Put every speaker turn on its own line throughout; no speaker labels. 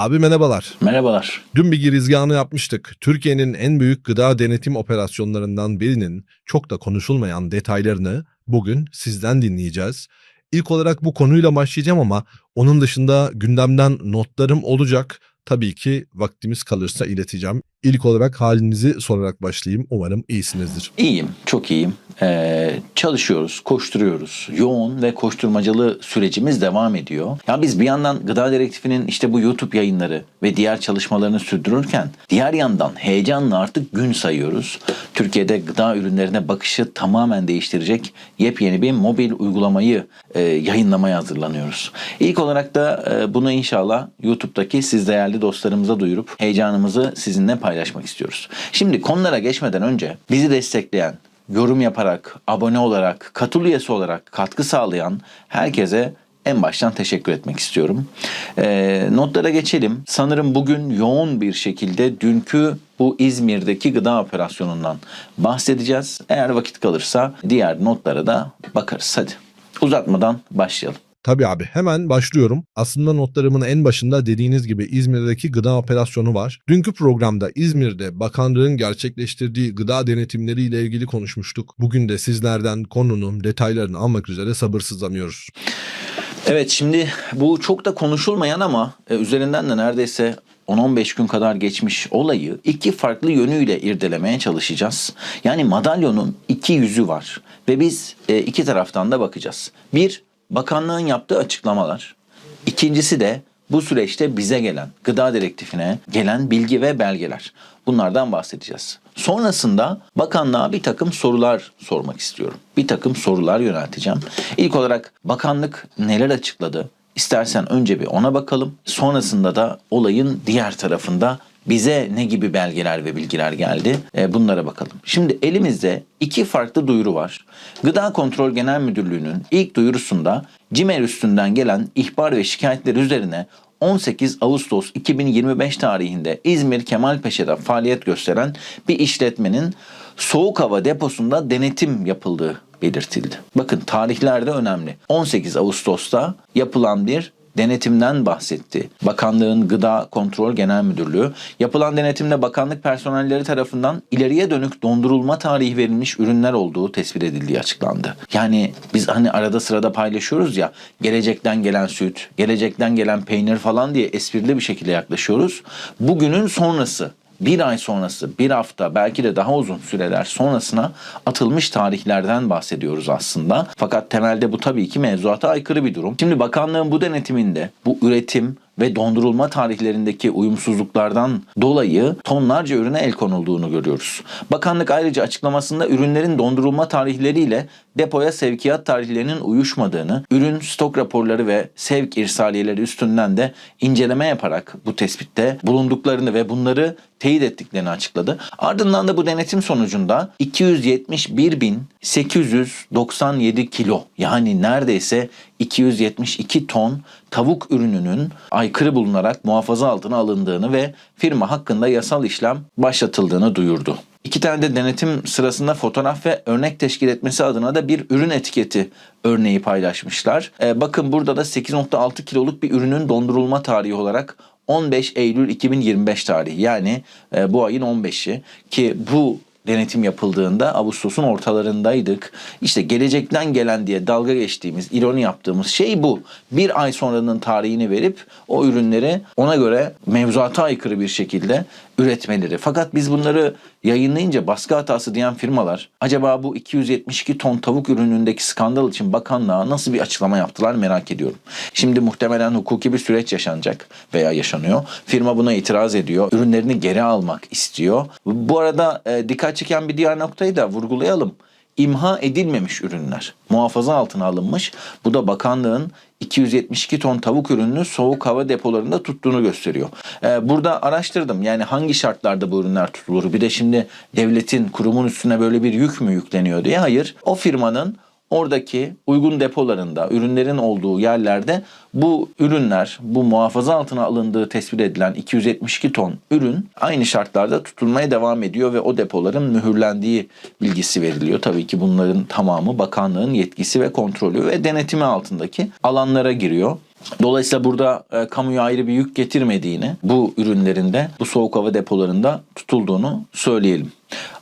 Abi merhabalar.
Merhabalar.
Dün bir girizgahını yapmıştık. Türkiye'nin en büyük gıda denetim operasyonlarından birinin çok da konuşulmayan detaylarını bugün sizden dinleyeceğiz. İlk olarak bu konuyla başlayacağım ama onun dışında gündemden notlarım olacak. Tabii ki vaktimiz kalırsa ileteceğim. İlk olarak halinizi sorarak başlayayım. Umarım iyisinizdir.
İyiyim, çok iyiyim. Ee, çalışıyoruz, koşturuyoruz. Yoğun ve koşturmacalı sürecimiz devam ediyor. Ya biz bir yandan Gıda Direktifi'nin işte bu YouTube yayınları ve diğer çalışmalarını sürdürürken diğer yandan heyecanla artık gün sayıyoruz. Türkiye'de gıda ürünlerine bakışı tamamen değiştirecek yepyeni bir mobil uygulamayı e, yayınlamaya hazırlanıyoruz. İlk olarak da e, bunu inşallah YouTube'daki siz değerli dostlarımıza duyurup heyecanımızı sizinle paylaşmak istiyoruz. Şimdi konulara geçmeden önce bizi destekleyen, yorum yaparak, abone olarak, katıl üyesi olarak katkı sağlayan herkese en baştan teşekkür etmek istiyorum. Ee, notlara geçelim. Sanırım bugün yoğun bir şekilde dünkü bu İzmir'deki gıda operasyonundan bahsedeceğiz. Eğer vakit kalırsa diğer notlara da bakarız. Hadi uzatmadan başlayalım.
Tabii abi hemen başlıyorum. Aslında notlarımın en başında dediğiniz gibi İzmir'deki gıda operasyonu var. Dünkü programda İzmir'de bakanlığın gerçekleştirdiği gıda denetimleriyle ilgili konuşmuştuk. Bugün de sizlerden konunun detaylarını almak üzere sabırsızlanıyoruz.
Evet şimdi bu çok da konuşulmayan ama e, üzerinden de neredeyse 10-15 gün kadar geçmiş olayı iki farklı yönüyle irdelemeye çalışacağız. Yani madalyonun iki yüzü var ve biz e, iki taraftan da bakacağız. Bir, bakanlığın yaptığı açıklamalar. İkincisi de bu süreçte bize gelen, gıda direktifine gelen bilgi ve belgeler. Bunlardan bahsedeceğiz. Sonrasında bakanlığa bir takım sorular sormak istiyorum. Bir takım sorular yönelteceğim. İlk olarak bakanlık neler açıkladı? İstersen önce bir ona bakalım. Sonrasında da olayın diğer tarafında bize ne gibi belgeler ve bilgiler geldi E, bunlara bakalım. Şimdi elimizde iki farklı duyuru var. Gıda Kontrol Genel Müdürlüğü'nün ilk duyurusunda CİMER üstünden gelen ihbar ve şikayetler üzerine 18 Ağustos 2025 tarihinde İzmir Kemalpaşa'da faaliyet gösteren bir işletmenin soğuk hava deposunda denetim yapıldığı belirtildi. Bakın tarihler de önemli. 18 Ağustos'ta yapılan bir denetimden bahsetti. Bakanlığın Gıda Kontrol Genel Müdürlüğü yapılan denetimde bakanlık personelleri tarafından ileriye dönük dondurulma tarihi verilmiş ürünler olduğu tespit edildiği açıklandı. Yani biz hani arada sırada paylaşıyoruz ya gelecekten gelen süt, gelecekten gelen peynir falan diye esprili bir şekilde yaklaşıyoruz. Bugünün sonrası bir ay sonrası, bir hafta belki de daha uzun süreler sonrasına atılmış tarihlerden bahsediyoruz aslında. Fakat temelde bu tabii ki mevzuata aykırı bir durum. Şimdi bakanlığın bu denetiminde bu üretim ve dondurulma tarihlerindeki uyumsuzluklardan dolayı tonlarca ürüne el konulduğunu görüyoruz. Bakanlık ayrıca açıklamasında ürünlerin dondurulma tarihleriyle depoya sevkiyat tarihlerinin uyuşmadığını, ürün stok raporları ve sevk irsaliyeleri üstünden de inceleme yaparak bu tespitte bulunduklarını ve bunları teyit ettiklerini açıkladı. Ardından da bu denetim sonucunda 271.897 kilo yani neredeyse 272 ton tavuk ürününün aykırı bulunarak muhafaza altına alındığını ve firma hakkında yasal işlem başlatıldığını duyurdu. İki tane de denetim sırasında fotoğraf ve örnek teşkil etmesi adına da bir ürün etiketi örneği paylaşmışlar. Ee, bakın burada da 8.6 kiloluk bir ürünün dondurulma tarihi olarak 15 Eylül 2025 tarihi yani e, bu ayın 15'i ki bu denetim yapıldığında Ağustos'un ortalarındaydık. İşte gelecekten gelen diye dalga geçtiğimiz, ironi yaptığımız şey bu. Bir ay sonranın tarihini verip o ürünleri ona göre mevzuata aykırı bir şekilde üretmeleri. Fakat biz bunları yayınlayınca baskı hatası diyen firmalar acaba bu 272 ton tavuk ürünündeki skandal için bakanlığa nasıl bir açıklama yaptılar merak ediyorum. Şimdi muhtemelen hukuki bir süreç yaşanacak veya yaşanıyor. Firma buna itiraz ediyor. Ürünlerini geri almak istiyor. Bu arada e, dikkat çeken bir diğer noktayı da vurgulayalım imha edilmemiş ürünler muhafaza altına alınmış. Bu da bakanlığın 272 ton tavuk ürününü soğuk hava depolarında tuttuğunu gösteriyor. Ee, burada araştırdım yani hangi şartlarda bu ürünler tutulur. Bir de şimdi devletin kurumun üstüne böyle bir yük mü yükleniyor diye. Hayır o firmanın oradaki uygun depolarında, ürünlerin olduğu yerlerde bu ürünler, bu muhafaza altına alındığı tespit edilen 272 ton ürün aynı şartlarda tutulmaya devam ediyor ve o depoların mühürlendiği bilgisi veriliyor. Tabii ki bunların tamamı bakanlığın yetkisi ve kontrolü ve denetimi altındaki alanlara giriyor. Dolayısıyla burada e, kamuya ayrı bir yük getirmediğini bu ürünlerinde bu soğuk hava depolarında tutulduğunu söyleyelim.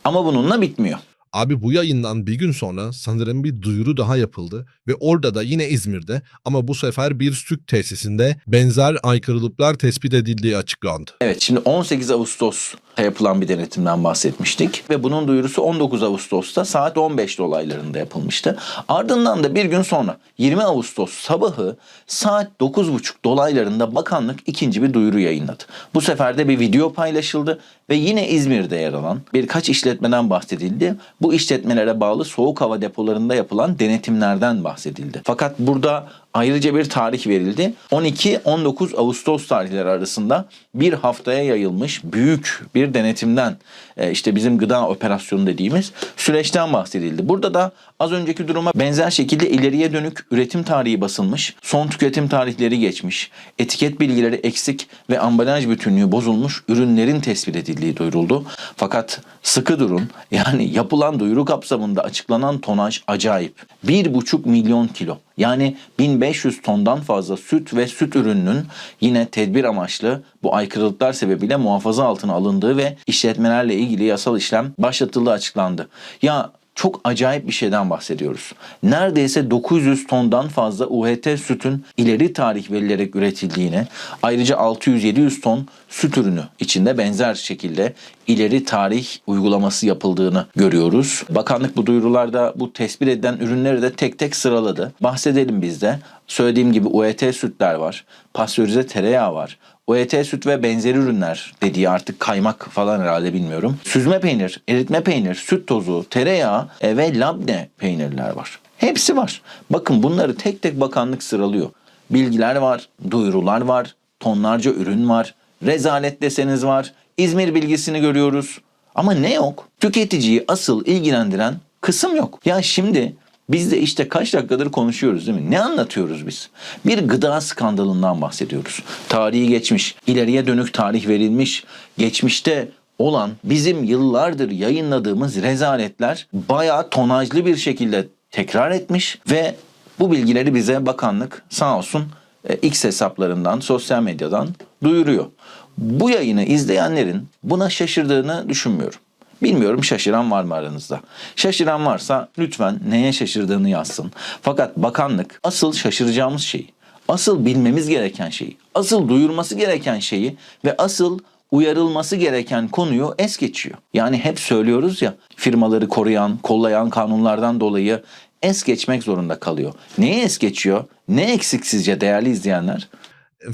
Ama bununla bitmiyor.
Abi bu yayından bir gün sonra sanırım bir duyuru daha yapıldı ve orada da yine İzmir'de ama bu sefer bir süt tesisinde benzer aykırılıklar tespit edildiği açıklandı.
Evet şimdi 18 Ağustos'ta yapılan bir denetimden bahsetmiştik ve bunun duyurusu 19 Ağustos'ta saat 15 dolaylarında yapılmıştı. Ardından da bir gün sonra 20 Ağustos sabahı saat 9.30 dolaylarında bakanlık ikinci bir duyuru yayınladı. Bu sefer de bir video paylaşıldı ve yine İzmir'de yer alan birkaç işletmeden bahsedildi. Bu işletmelere bağlı soğuk hava depolarında yapılan denetimlerden bahsedildi. Fakat burada ayrıca bir tarih verildi. 12-19 Ağustos tarihleri arasında bir haftaya yayılmış büyük bir denetimden e, işte bizim gıda operasyonu dediğimiz süreçten bahsedildi. Burada da az önceki duruma benzer şekilde ileriye dönük üretim tarihi basılmış, son tüketim tarihleri geçmiş, etiket bilgileri eksik ve ambalaj bütünlüğü bozulmuş ürünlerin tespit edildiği duyuruldu. Fakat sıkı durun yani yapılan duyuru kapsamında açıklanan tonaj acayip. 1,5 milyon kilo. Yani 1500 tondan fazla süt ve süt ürününün yine tedbir amaçlı bu aykırılıklar sebebiyle muhafaza altına alındığı ve işletmelerle ilgili yasal işlem başlatıldığı açıklandı. Ya çok acayip bir şeyden bahsediyoruz. Neredeyse 900 tondan fazla UHT sütün ileri tarih verilerek üretildiğini, ayrıca 600-700 ton süt ürünü içinde benzer şekilde ileri tarih uygulaması yapıldığını görüyoruz. Bakanlık bu duyurularda bu tespit edilen ürünleri de tek tek sıraladı. Bahsedelim biz de. Söylediğim gibi UHT sütler var, pastörize tereyağı var, UHT süt ve benzeri ürünler dediği artık kaymak falan herhalde bilmiyorum. Süzme peynir, eritme peynir, süt tozu, tereyağı e, ve labne peynirler var. Hepsi var. Bakın bunları tek tek bakanlık sıralıyor. Bilgiler var, duyurular var, tonlarca ürün var, rezalet deseniz var, İzmir bilgisini görüyoruz. Ama ne yok? Tüketiciyi asıl ilgilendiren kısım yok. Ya şimdi biz de işte kaç dakikadır konuşuyoruz değil mi? Ne anlatıyoruz biz? Bir gıda skandalından bahsediyoruz. Tarihi geçmiş, ileriye dönük tarih verilmiş, geçmişte olan bizim yıllardır yayınladığımız rezaletler bayağı tonajlı bir şekilde tekrar etmiş ve bu bilgileri bize bakanlık sağ olsun e, X hesaplarından, sosyal medyadan duyuruyor. Bu yayını izleyenlerin buna şaşırdığını düşünmüyorum. Bilmiyorum şaşıran var mı aranızda? Şaşıran varsa lütfen neye şaşırdığını yazsın. Fakat bakanlık asıl şaşıracağımız şeyi, asıl bilmemiz gereken şeyi, asıl duyurması gereken şeyi ve asıl uyarılması gereken konuyu es geçiyor. Yani hep söylüyoruz ya firmaları koruyan, kollayan kanunlardan dolayı es geçmek zorunda kalıyor. Neyi es geçiyor? Ne eksik sizce değerli izleyenler?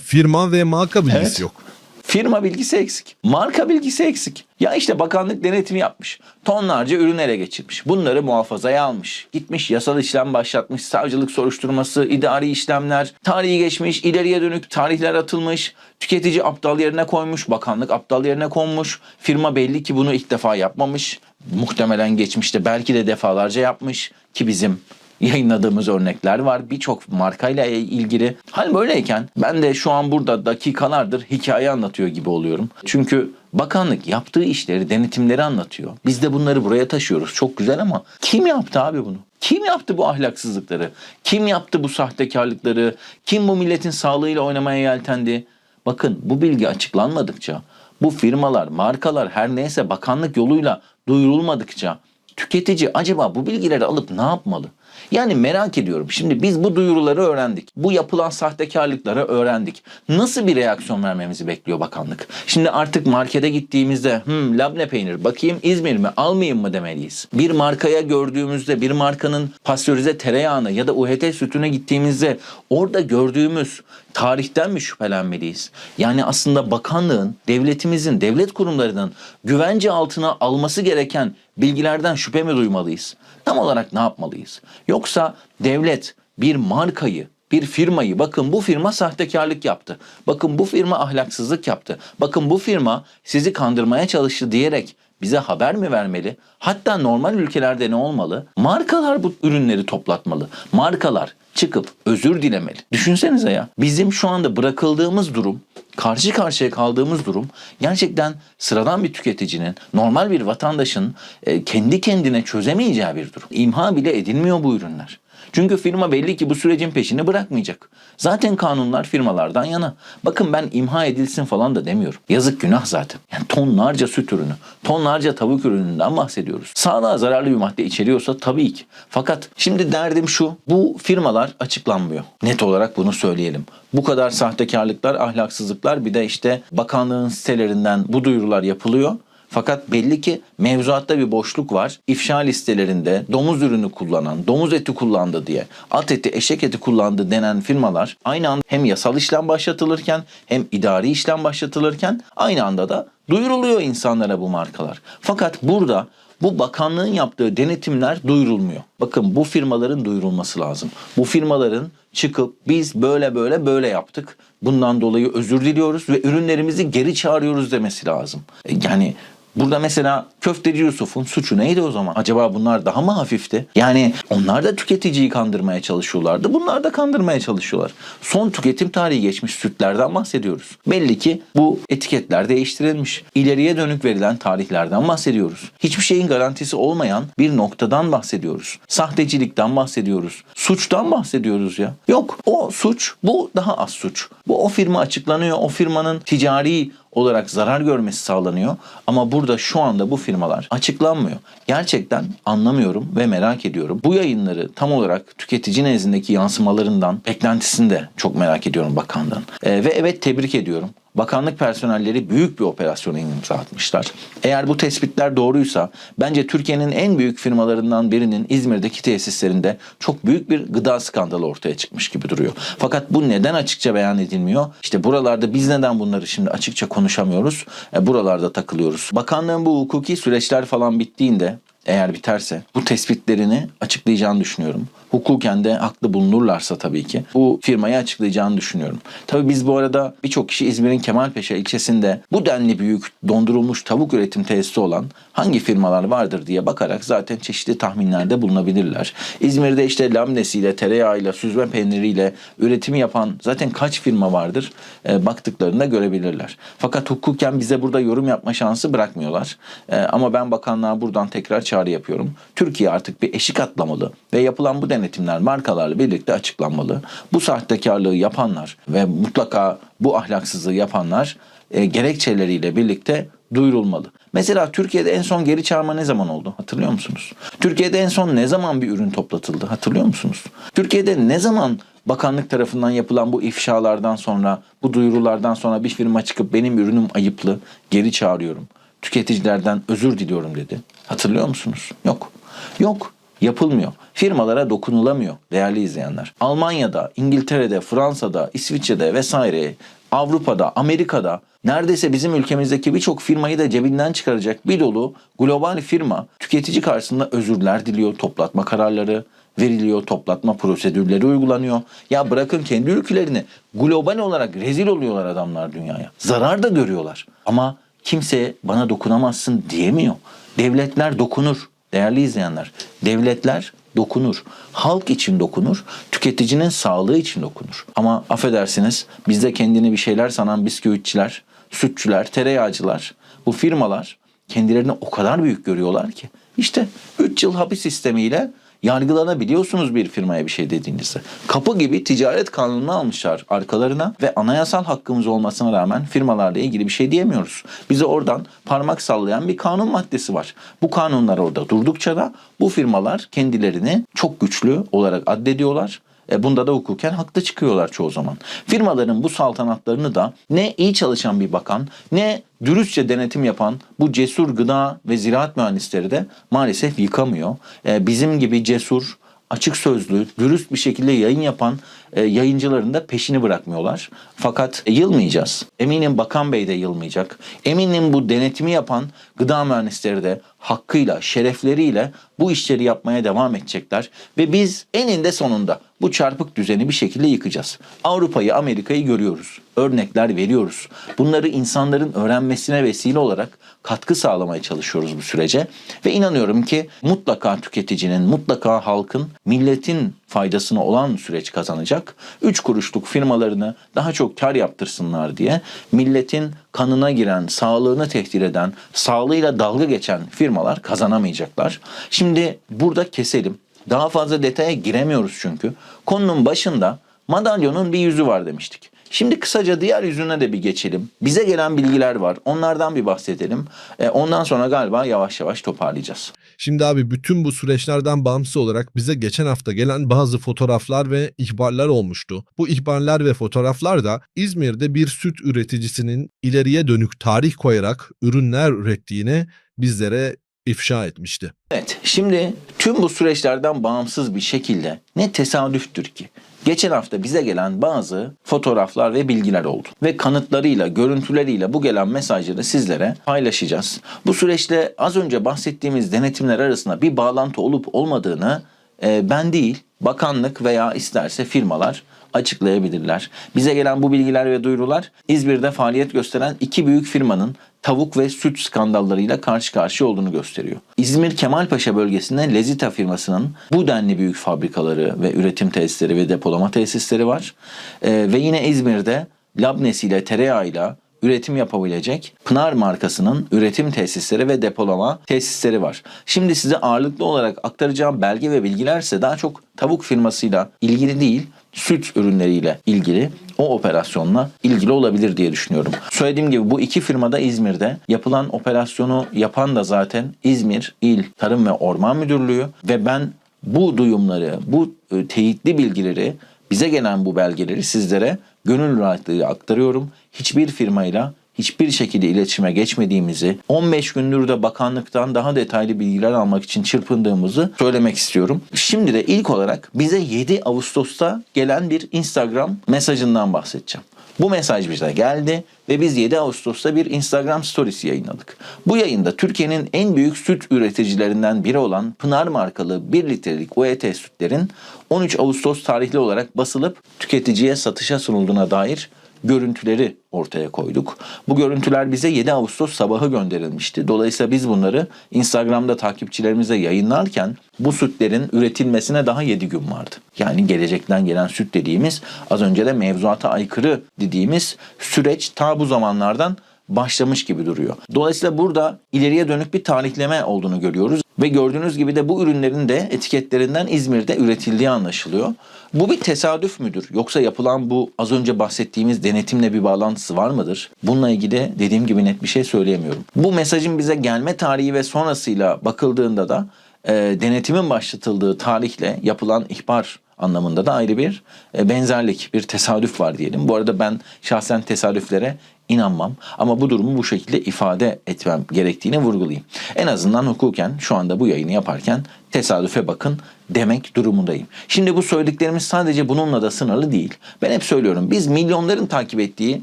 Firma ve marka bilgisi
Evet.
yok.
Firma bilgisi eksik. Marka bilgisi eksik. Ya işte bakanlık denetimi yapmış. Tonlarca ürün ele geçirmiş. Bunları muhafazaya almış. Gitmiş yasal işlem başlatmış. Savcılık soruşturması, idari işlemler, tarihi geçmiş, ileriye dönük tarihler atılmış. Tüketici aptal yerine koymuş. Bakanlık aptal yerine konmuş. Firma belli ki bunu ilk defa yapmamış. Muhtemelen geçmişte belki de defalarca yapmış ki bizim yayınladığımız örnekler var. Birçok markayla ilgili. Hal böyleyken ben de şu an burada dakikalardır hikaye anlatıyor gibi oluyorum. Çünkü bakanlık yaptığı işleri, denetimleri anlatıyor. Biz de bunları buraya taşıyoruz. Çok güzel ama kim yaptı abi bunu? Kim yaptı bu ahlaksızlıkları? Kim yaptı bu sahtekarlıkları? Kim bu milletin sağlığıyla oynamaya yeltendi? Bakın bu bilgi açıklanmadıkça, bu firmalar, markalar her neyse bakanlık yoluyla duyurulmadıkça tüketici acaba bu bilgileri alıp ne yapmalı? Yani merak ediyorum. Şimdi biz bu duyuruları öğrendik. Bu yapılan sahtekarlıkları öğrendik. Nasıl bir reaksiyon vermemizi bekliyor bakanlık? Şimdi artık markete gittiğimizde hmm, labne peynir bakayım İzmir mi almayayım mı demeliyiz. Bir markaya gördüğümüzde bir markanın pastörize tereyağını ya da UHT sütüne gittiğimizde orada gördüğümüz tarihten mi şüphelenmeliyiz? Yani aslında bakanlığın, devletimizin, devlet kurumlarının güvence altına alması gereken bilgilerden şüphe mi duymalıyız? Tam olarak ne yapmalıyız? Yoksa devlet bir markayı, bir firmayı bakın bu firma sahtekarlık yaptı. Bakın bu firma ahlaksızlık yaptı. Bakın bu firma sizi kandırmaya çalıştı diyerek bize haber mi vermeli? Hatta normal ülkelerde ne olmalı? Markalar bu ürünleri toplatmalı. Markalar çıkıp özür dilemeli. Düşünsenize ya. Bizim şu anda bırakıldığımız durum, karşı karşıya kaldığımız durum gerçekten sıradan bir tüketicinin, normal bir vatandaşın e, kendi kendine çözemeyeceği bir durum. İmha bile edilmiyor bu ürünler. Çünkü firma belli ki bu sürecin peşini bırakmayacak. Zaten kanunlar firmalardan yana. Bakın ben imha edilsin falan da demiyorum. Yazık günah zaten. Yani tonlarca süt ürünü, tonlarca tavuk ürününden bahsediyoruz. Sağlığa zararlı bir madde içeriyorsa tabii ki. Fakat şimdi derdim şu, bu firmalar açıklanmıyor. Net olarak bunu söyleyelim. Bu kadar sahtekarlıklar, ahlaksızlıklar bir de işte bakanlığın sitelerinden bu duyurular yapılıyor. Fakat belli ki mevzuatta bir boşluk var. İfşa listelerinde domuz ürünü kullanan, domuz eti kullandı diye, at eti, eşek eti kullandı denen firmalar aynı anda hem yasal işlem başlatılırken hem idari işlem başlatılırken aynı anda da duyuruluyor insanlara bu markalar. Fakat burada bu bakanlığın yaptığı denetimler duyurulmuyor. Bakın bu firmaların duyurulması lazım. Bu firmaların çıkıp biz böyle böyle böyle yaptık. Bundan dolayı özür diliyoruz ve ürünlerimizi geri çağırıyoruz demesi lazım. E, Yani Burada mesela Köfteci Yusuf'un suçu neydi o zaman? Acaba bunlar daha mı hafifti? Yani onlar da tüketiciyi kandırmaya çalışıyorlardı. Bunlar da kandırmaya çalışıyorlar. Son tüketim tarihi geçmiş sütlerden bahsediyoruz. Belli ki bu etiketler değiştirilmiş. İleriye dönük verilen tarihlerden bahsediyoruz. Hiçbir şeyin garantisi olmayan bir noktadan bahsediyoruz. Sahtecilikten bahsediyoruz. Suçtan bahsediyoruz ya. Yok o suç bu daha az suç. Bu o firma açıklanıyor. O firmanın ticari olarak zarar görmesi sağlanıyor. Ama burada şu anda bu firmalar açıklanmıyor. Gerçekten anlamıyorum ve merak ediyorum. Bu yayınları tam olarak tüketici nezdindeki yansımalarından beklentisini de çok merak ediyorum bakanlığın. Ee, ve evet tebrik ediyorum. Bakanlık personelleri büyük bir operasyona imza atmışlar. Eğer bu tespitler doğruysa bence Türkiye'nin en büyük firmalarından birinin İzmir'deki tesislerinde çok büyük bir gıda skandalı ortaya çıkmış gibi duruyor. Fakat bu neden açıkça beyan edilmiyor? İşte buralarda biz neden bunları şimdi açıkça konuşamıyoruz? E, buralarda takılıyoruz. Bakanlığın bu hukuki süreçler falan bittiğinde eğer biterse bu tespitlerini açıklayacağını düşünüyorum. Hukuken de haklı bulunurlarsa tabii ki bu firmayı açıklayacağını düşünüyorum. Tabii biz bu arada birçok kişi İzmir'in Kemalpaşa ilçesinde bu denli büyük dondurulmuş tavuk üretim tesisi olan hangi firmalar vardır diye bakarak zaten çeşitli tahminlerde bulunabilirler. İzmir'de işte lamnesiyle, tereyağıyla, süzme peyniriyle üretimi yapan zaten kaç firma vardır e, baktıklarında görebilirler. Fakat hukuken bize burada yorum yapma şansı bırakmıyorlar. E, ama ben bakanlığa buradan tekrar çağrı yapıyorum. Türkiye artık bir eşik atlamalı ve yapılan bu denetimler markalarla birlikte açıklanmalı. Bu sahtekarlığı yapanlar ve mutlaka bu ahlaksızlığı yapanlar e, gerekçeleriyle birlikte duyurulmalı. Mesela Türkiye'de en son geri çağırma ne zaman oldu? Hatırlıyor musunuz? Türkiye'de en son ne zaman bir ürün toplatıldı? Hatırlıyor musunuz? Türkiye'de ne zaman bakanlık tarafından yapılan bu ifşalardan sonra, bu duyurulardan sonra bir firma çıkıp benim ürünüm ayıplı, geri çağırıyorum. Tüketicilerden özür diliyorum dedi. Hatırlıyor musunuz? Yok. Yok. Yapılmıyor. Firmalara dokunulamıyor değerli izleyenler. Almanya'da, İngiltere'de, Fransa'da, İsviçre'de vesaire, Avrupa'da, Amerika'da neredeyse bizim ülkemizdeki birçok firmayı da cebinden çıkaracak bir dolu global firma tüketici karşısında özürler diliyor, toplatma kararları veriliyor, toplatma prosedürleri uygulanıyor. Ya bırakın kendi ülkelerini global olarak rezil oluyorlar adamlar dünyaya. Zarar da görüyorlar. Ama kimse bana dokunamazsın diyemiyor. Devletler dokunur değerli izleyenler. Devletler dokunur. Halk için dokunur. Tüketicinin sağlığı için dokunur. Ama affedersiniz bizde kendini bir şeyler sanan bisküvitçiler, sütçüler, tereyağcılar, bu firmalar kendilerini o kadar büyük görüyorlar ki. İşte 3 yıl hapis sistemiyle yargılanabiliyorsunuz bir firmaya bir şey dediğinizde. Kapı gibi ticaret kanununu almışlar arkalarına ve anayasal hakkımız olmasına rağmen firmalarla ilgili bir şey diyemiyoruz. Bize oradan parmak sallayan bir kanun maddesi var. Bu kanunlar orada durdukça da bu firmalar kendilerini çok güçlü olarak addediyorlar. E bunda da hukuken haklı çıkıyorlar çoğu zaman. Firmaların bu saltanatlarını da ne iyi çalışan bir bakan ne dürüstçe denetim yapan bu cesur gıda ve ziraat mühendisleri de maalesef yıkamıyor. E, bizim gibi cesur, açık sözlü, dürüst bir şekilde yayın yapan e, yayıncıların da peşini bırakmıyorlar. Fakat e, yılmayacağız. Eminim Bakan Bey de yılmayacak. Eminim bu denetimi yapan gıda mühendisleri de hakkıyla, şerefleriyle bu işleri yapmaya devam edecekler. Ve biz eninde sonunda bu çarpık düzeni bir şekilde yıkacağız. Avrupa'yı, Amerika'yı görüyoruz. Örnekler veriyoruz. Bunları insanların öğrenmesine vesile olarak katkı sağlamaya çalışıyoruz bu sürece. Ve inanıyorum ki mutlaka tüketicinin, mutlaka halkın, milletin faydasına olan süreç kazanacak. 3 kuruşluk firmalarını daha çok kar yaptırsınlar diye milletin kanına giren, sağlığını tehdit eden, sağlığıyla dalga geçen firmalar kazanamayacaklar. Şimdi burada keselim. Daha fazla detaya giremiyoruz çünkü. Konunun başında madalyonun bir yüzü var demiştik. Şimdi kısaca diğer yüzüne de bir geçelim. Bize gelen bilgiler var. Onlardan bir bahsedelim. E, ondan sonra galiba yavaş yavaş toparlayacağız.
Şimdi abi bütün bu süreçlerden bağımsız olarak bize geçen hafta gelen bazı fotoğraflar ve ihbarlar olmuştu. Bu ihbarlar ve fotoğraflar da İzmir'de bir süt üreticisinin ileriye dönük tarih koyarak ürünler ürettiğini bizlere ifşa etmişti.
Evet, şimdi tüm bu süreçlerden bağımsız bir şekilde ne tesadüftür ki? Geçen hafta bize gelen bazı fotoğraflar ve bilgiler oldu. Ve kanıtlarıyla, görüntüleriyle bu gelen mesajları sizlere paylaşacağız. Bu süreçte az önce bahsettiğimiz denetimler arasında bir bağlantı olup olmadığını e, ben değil, bakanlık veya isterse firmalar açıklayabilirler. Bize gelen bu bilgiler ve duyurular İzmir'de faaliyet gösteren iki büyük firmanın tavuk ve süt skandallarıyla karşı karşıya olduğunu gösteriyor. İzmir Kemalpaşa bölgesinde Lezita firmasının bu denli büyük fabrikaları ve üretim tesisleri ve depolama tesisleri var. Ee, ve yine İzmir'de Labnes ile tereyağıyla üretim yapabilecek Pınar markasının üretim tesisleri ve depolama tesisleri var. Şimdi size ağırlıklı olarak aktaracağım belge ve bilgilerse daha çok tavuk firmasıyla ilgili değil, süt ürünleriyle ilgili o operasyonla ilgili olabilir diye düşünüyorum. Söylediğim gibi bu iki firmada İzmir'de yapılan operasyonu yapan da zaten İzmir İl Tarım ve Orman Müdürlüğü ve ben bu duyumları, bu e, teyitli bilgileri, bize gelen bu belgeleri sizlere gönül rahatlığıyla aktarıyorum. Hiçbir firmayla hiçbir şekilde iletişime geçmediğimizi, 15 gündür de bakanlıktan daha detaylı bilgiler almak için çırpındığımızı söylemek istiyorum. Şimdi de ilk olarak bize 7 Ağustos'ta gelen bir Instagram mesajından bahsedeceğim. Bu mesaj bize geldi ve biz 7 Ağustos'ta bir Instagram Stories yayınladık. Bu yayında Türkiye'nin en büyük süt üreticilerinden biri olan Pınar markalı 1 litrelik UET sütlerin 13 Ağustos tarihli olarak basılıp tüketiciye satışa sunulduğuna dair görüntüleri ortaya koyduk. Bu görüntüler bize 7 Ağustos sabahı gönderilmişti. Dolayısıyla biz bunları Instagram'da takipçilerimize yayınlarken bu sütlerin üretilmesine daha 7 gün vardı. Yani gelecekten gelen süt dediğimiz az önce de mevzuata aykırı dediğimiz süreç ta bu zamanlardan başlamış gibi duruyor. Dolayısıyla burada ileriye dönük bir tarihleme olduğunu görüyoruz ve gördüğünüz gibi de bu ürünlerin de etiketlerinden İzmir'de üretildiği anlaşılıyor. Bu bir tesadüf müdür? Yoksa yapılan bu az önce bahsettiğimiz denetimle bir bağlantısı var mıdır? Bununla ilgili dediğim gibi net bir şey söyleyemiyorum. Bu mesajın bize gelme tarihi ve sonrasıyla bakıldığında da e, denetimin başlatıldığı tarihle yapılan ihbar anlamında da ayrı bir e, benzerlik, bir tesadüf var diyelim. Bu arada ben şahsen tesadüflere inanmam ama bu durumu bu şekilde ifade etmem gerektiğini vurgulayayım. En azından hukuken şu anda bu yayını yaparken tesadüfe bakın demek durumundayım. Şimdi bu söylediklerimiz sadece bununla da sınırlı değil. Ben hep söylüyorum biz milyonların takip ettiği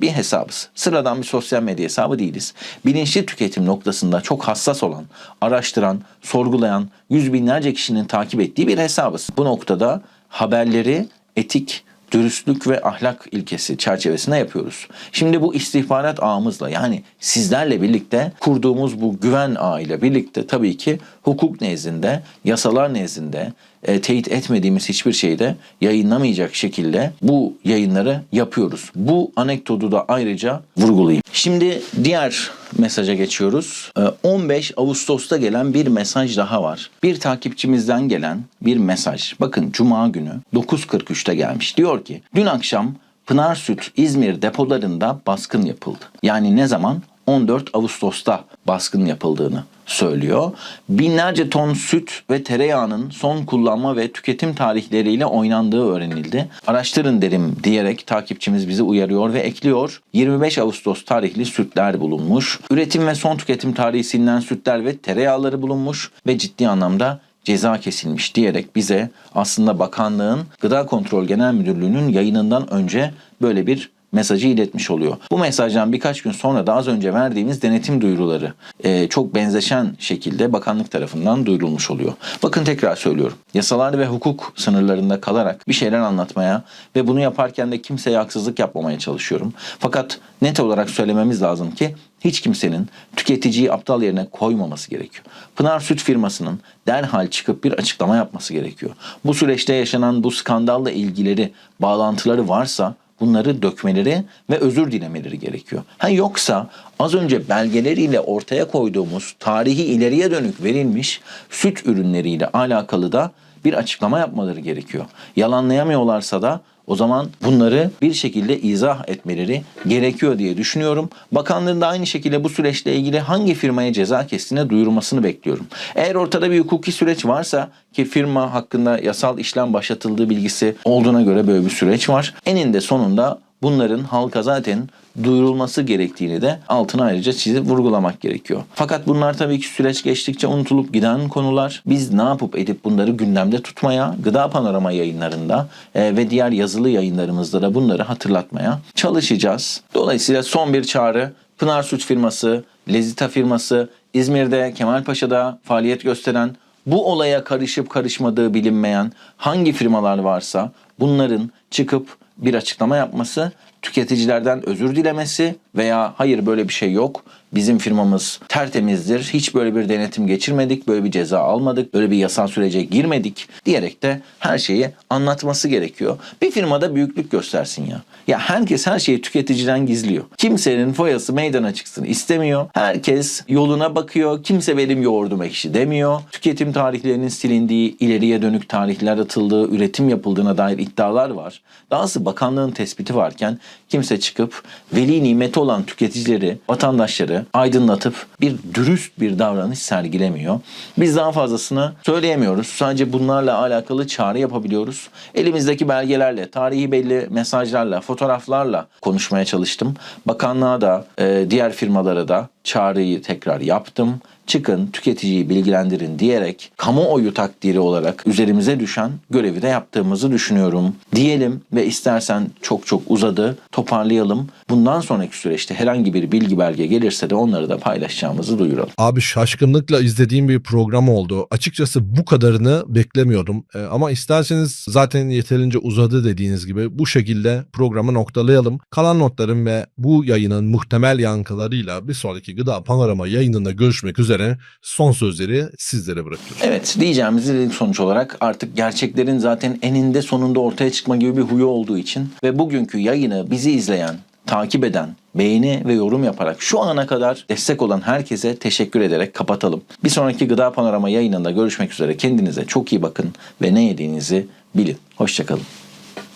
bir hesabız. Sıradan bir sosyal medya hesabı değiliz. Bilinçli tüketim noktasında çok hassas olan, araştıran, sorgulayan yüz binlerce kişinin takip ettiği bir hesabız. Bu noktada haberleri etik, dürüstlük ve ahlak ilkesi çerçevesinde yapıyoruz. Şimdi bu istihbarat ağımızla yani sizlerle birlikte kurduğumuz bu güven ağıyla birlikte tabii ki hukuk nezdinde, yasalar nezdinde e, teyit etmediğimiz hiçbir şeyde yayınlamayacak şekilde bu yayınları yapıyoruz. Bu anekdotu da ayrıca vurgulayayım. Şimdi diğer mesaja geçiyoruz. E, 15 Ağustos'ta gelen bir mesaj daha var. Bir takipçimizden gelen bir mesaj. Bakın Cuma günü 9.43'te gelmiş. Diyor ki dün akşam Pınar Süt İzmir depolarında baskın yapıldı. Yani ne zaman? 14 Ağustos'ta baskın yapıldığını söylüyor. Binlerce ton süt ve tereyağının son kullanma ve tüketim tarihleriyle oynandığı öğrenildi. Araştırın derim diyerek takipçimiz bizi uyarıyor ve ekliyor. 25 Ağustos tarihli sütler bulunmuş. Üretim ve son tüketim tarihi sütler ve tereyağları bulunmuş ve ciddi anlamda ceza kesilmiş diyerek bize aslında bakanlığın Gıda Kontrol Genel Müdürlüğü'nün yayınından önce böyle bir mesajı iletmiş oluyor. Bu mesajdan birkaç gün sonra da az önce verdiğimiz denetim duyuruları e, çok benzeşen şekilde bakanlık tarafından duyurulmuş oluyor. Bakın tekrar söylüyorum. Yasalar ve hukuk sınırlarında kalarak bir şeyler anlatmaya ve bunu yaparken de kimseye haksızlık yapmamaya çalışıyorum. Fakat net olarak söylememiz lazım ki hiç kimsenin tüketiciyi aptal yerine koymaması gerekiyor. Pınar Süt firmasının derhal çıkıp bir açıklama yapması gerekiyor. Bu süreçte yaşanan bu skandalla ilgileri, bağlantıları varsa bunları dökmeleri ve özür dilemeleri gerekiyor. Ha yoksa az önce belgeleriyle ortaya koyduğumuz tarihi ileriye dönük verilmiş süt ürünleriyle alakalı da bir açıklama yapmaları gerekiyor. Yalanlayamıyorlarsa da o zaman bunları bir şekilde izah etmeleri gerekiyor diye düşünüyorum. Bakanlığın da aynı şekilde bu süreçle ilgili hangi firmaya ceza kestiğine duyurmasını bekliyorum. Eğer ortada bir hukuki süreç varsa ki firma hakkında yasal işlem başlatıldığı bilgisi olduğuna göre böyle bir süreç var. Eninde sonunda bunların halka zaten duyurulması gerektiğini de altına ayrıca çizip vurgulamak gerekiyor. Fakat bunlar tabii ki süreç geçtikçe unutulup giden konular. Biz ne yapıp edip bunları gündemde tutmaya, Gıda Panorama yayınlarında e, ve diğer yazılı yayınlarımızda da bunları hatırlatmaya çalışacağız. Dolayısıyla son bir çağrı. Pınar Süt firması, Lezita firması, İzmir'de, Kemalpaşa'da faaliyet gösteren bu olaya karışıp karışmadığı bilinmeyen hangi firmalar varsa bunların çıkıp bir açıklama yapması, tüketicilerden özür dilemesi veya hayır böyle bir şey yok. Bizim firmamız tertemizdir. Hiç böyle bir denetim geçirmedik, böyle bir ceza almadık, böyle bir yasal sürece girmedik diyerek de her şeyi anlatması gerekiyor. Bir firmada büyüklük göstersin ya. Ya herkes her şeyi tüketiciden gizliyor. Kimsenin foyası meydana çıksın istemiyor. Herkes yoluna bakıyor. Kimse benim yoğurdum ekşi demiyor. Tüketim tarihlerinin silindiği, ileriye dönük tarihler atıldığı, üretim yapıldığına dair iddialar var. Dahası bakanlığın tespiti varken kimse çıkıp veli nimeti olan tüketicileri, vatandaşları aydınlatıp bir dürüst bir davranış sergilemiyor. Biz daha fazlasını söyleyemiyoruz. Sadece bunlarla alakalı çağrı yapabiliyoruz. Elimizdeki belgelerle, tarihi belli mesajlarla, fotoğraflarla konuşmaya çalıştım. Bakanlığa da, e, diğer firmalara da çağrıyı tekrar yaptım. Çıkın tüketiciyi bilgilendirin diyerek kamuoyu takdiri olarak üzerimize düşen görevi de yaptığımızı düşünüyorum. Diyelim ve istersen çok çok uzadı toparlayalım. Bundan sonraki süreçte herhangi bir bilgi belge gelirse de onları da paylaşacağımızı duyuralım.
Abi şaşkınlıkla izlediğim bir program oldu. Açıkçası bu kadarını beklemiyordum. Ee, ama isterseniz zaten yeterince uzadı dediğiniz gibi bu şekilde programı noktalayalım. Kalan notlarım ve bu yayının muhtemel yankılarıyla bir sonraki Gıda Panorama yayınında görüşmek üzere son sözleri sizlere bırakıyorum.
Evet diyeceğimizi dedik sonuç olarak artık gerçeklerin zaten eninde sonunda ortaya çıkma gibi bir huyu olduğu için ve bugünkü yayını bizi izleyen, takip eden, beğeni ve yorum yaparak şu ana kadar destek olan herkese teşekkür ederek kapatalım. Bir sonraki Gıda Panorama yayınında görüşmek üzere. Kendinize çok iyi bakın ve ne yediğinizi bilin. Hoşçakalın.